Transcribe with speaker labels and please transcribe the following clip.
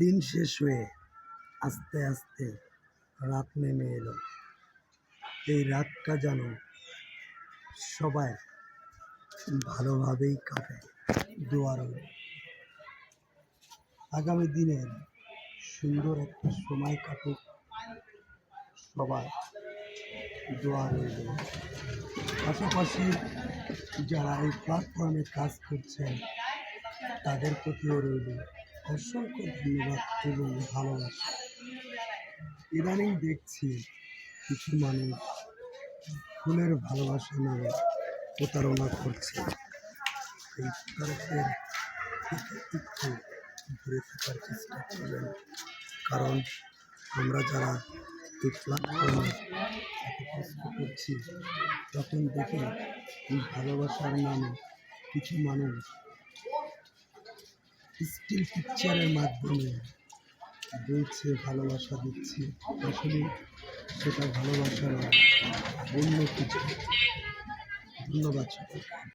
Speaker 1: দিন শেষ হয়ে আস্তে আস্তে রাত নেমে এলো। এই রাতটা যেন সবাই ভালোভাবেই কাটে দোয়ার আগামী দিনের সুন্দর একটা সময় কাটুক সবাই দোয়া রইল পাশাপাশি যারা এই প্ল্যাটফর্মে কাজ করছেন, তাদের প্রতিও রইল অসংখ্য ধন্যবাদ এবং ভালোবাসা। ইদানিং দেখছি কিছু মানুষ ফুলের ভালোবাসা নামে প্রতারণা করছে। এই প্রতারকের একটু দূরে থাকার চেষ্টা করবেন। কারণ আমরা যারা এই প্ল্যাটফর্মে কষ্ট করছি, তখন দেখি ভালোবাসার নামে কিছু মানুষ স্টিল পিকচারের মাধ্যমে বলছে ভালোবাসা দিচ্ছে। আসলে সেটা ভালোবাসা নয় অন্য কিছু। ধন্যবাদ